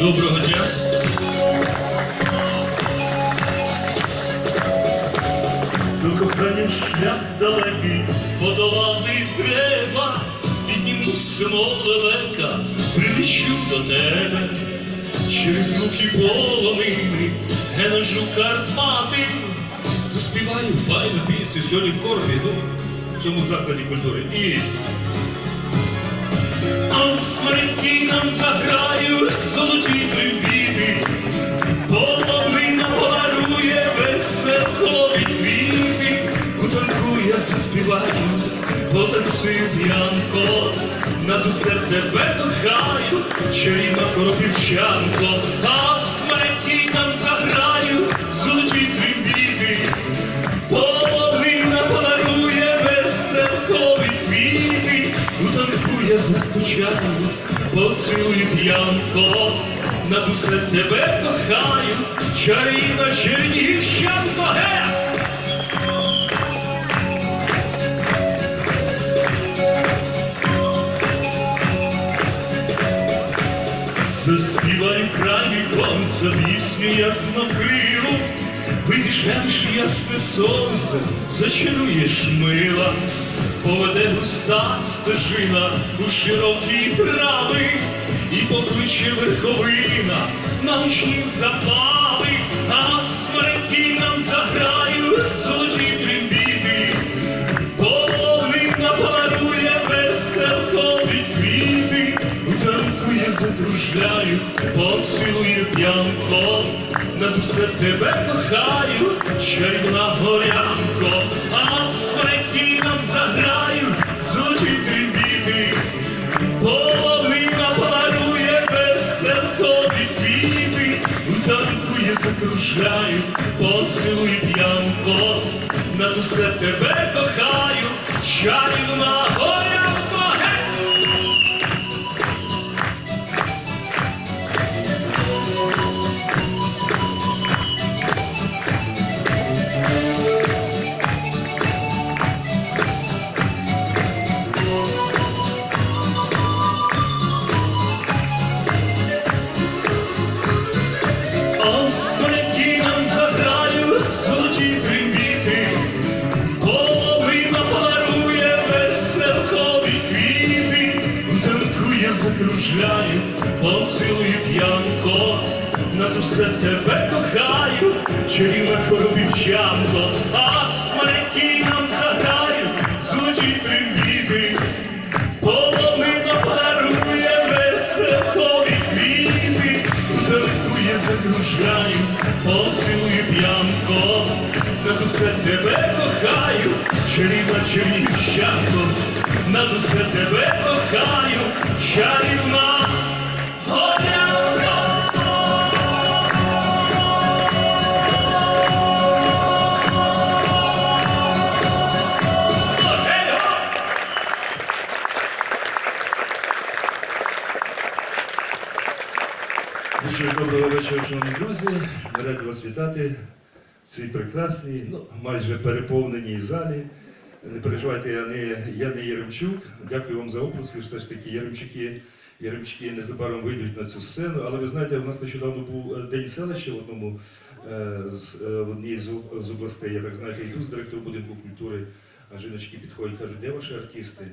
Доброго дня. До кохання шлях далекий, подолати треба, піднімуся, мов лелека, прилечу до тебе, через луки полонини, генажу Карпати, заспіваю файну пісню сьогодні в корбі, ну, в цьому закладі культури. І а смерті нам заграють золоті трембіти, половина подарує веселкові квіти, у танку заспіваю, потанцюю п'янко, над усе тебе кохаю, чарівна коропівчанко, а смерті нам заграють поцілую п'янко, над усе тебе кохаю, чарівна чернігівщанко, ге! Заспівай край конца пісню ясно крилу, Вийдеш ясне сонце, зачаруєш мила, поведе густа стежина у широкі трави, і покличе верховина на ночні запали, а смерті нам заграють золоті трембіти, половина подарує веселкові квіти, у танку я задружляю, поцілую п'янко, над усе тебе кохаю, чарівна горянко, а смерті заграю, золоті половина парує веселкові квіти, у танку я закружляю, поцілую п'янко, над усе тебе кохаю, чарівна я закружляю, поцілую п'янко, над усе тебе кохаю, чарівна коробівчанко, а смерті нам заграють золоті трембіти, половина подарує веселкові квіти, танку я закружляю, поцілую п'янко, над усе тебе кохаю, чарівна чернівщанко, над усе тебе кохаю, чарівна доброго вечора, шановні друзі. Раді вас вітати цій прекрасній, ну, майже переповненій залі. Не переживайте, я не, я не Єремчук. Дякую вам за оплески. Все ж таки, Єремчуки, Єремчуки незабаром вийдуть на цю сцену. Але ви знаєте, у нас нещодавно був е, день селища в одному е, з е, одній з, областей. Я так знаєте, йду з директором будинку культури, а жіночки підходять, кажуть, де ваші артисти?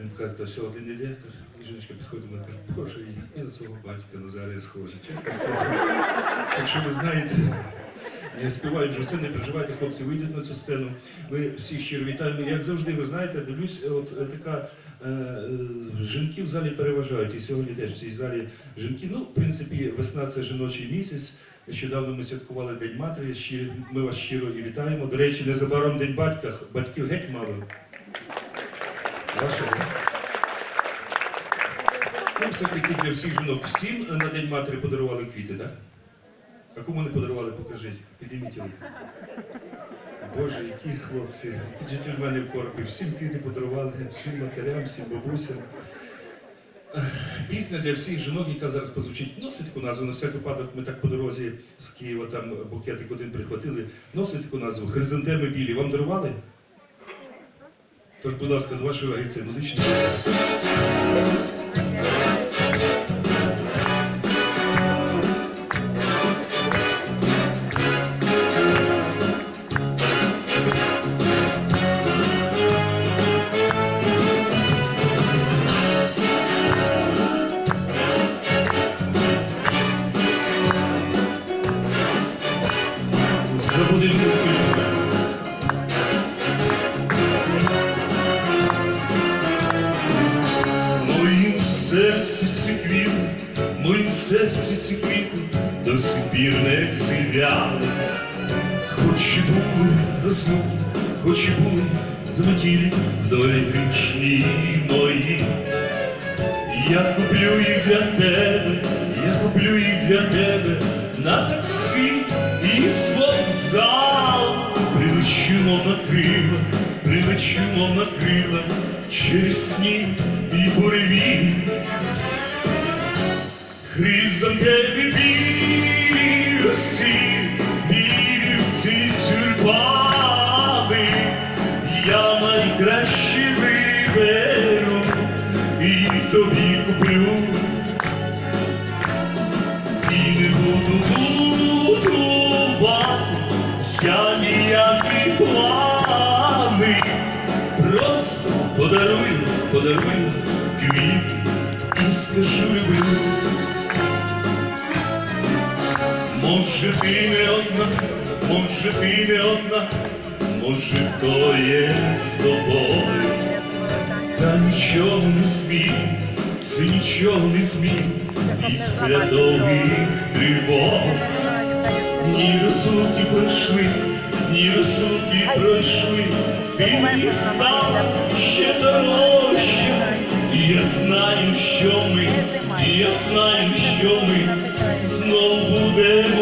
Він каже, та все, один іде, і жіночка підходить до мене, каже, боже, я на свого батька Назарія схожа. Чесно слово. Так що ви знаєте, я співаю вже все, не переживайте, хлопці вийдуть на цю сцену. Ми всіх щиро вітаємо. Як завжди, ви знаєте, дивлюсь, от е, така е, е, жінки в залі переважають. І сьогодні теж в цій залі жінки. Ну, в принципі, весна це жіночий місяць. Нещодавно ми святкували День матері. Ми вас щиро і вітаємо. До речі, незабаром День батька. Батьків геть мало. Ваше? Ну, все-таки для всіх жінок. Всім на День матері подарували квіти, так? А кому не подарували, покажіть. Підніміть руку. Боже, які хлопці, які джентльмени в корпі. Всім квіти подарували, всім матерям, всім бабусям. Пісня для всіх жінок, яка зараз позвучить, носить таку назву. На всяк випадок ми так по дорозі з Києва там букетик один прихватили. Носить таку назву Хризантеми білі. Вам дарували? Тож, будь ласка, до вашої Забуде. буде. Моїм серці ці квіти, моїм серці ці квіти до сих пір не цивяли. Хоч і були розмови, хоч і були замотілі долі річні мої. Я куплю їх для тебе, я куплю їх для тебе на таксі. На крила, прилечу, на крила, через сніг і буревій. Хризантеми білі всі, білі всі я найкраще виберу і тобі куплю. просто подарую, подарую квіт і скажу люблю. Може ти не одна, може ти не одна, може хто є з тобою, та нічого не змій, це нічого не змій, після довгих тривог. Ні розлуки пройшли, ні розлуки пройшли, Ти став ще дорожче. І я знаю, що ми, і я знаю, що ми знов будемо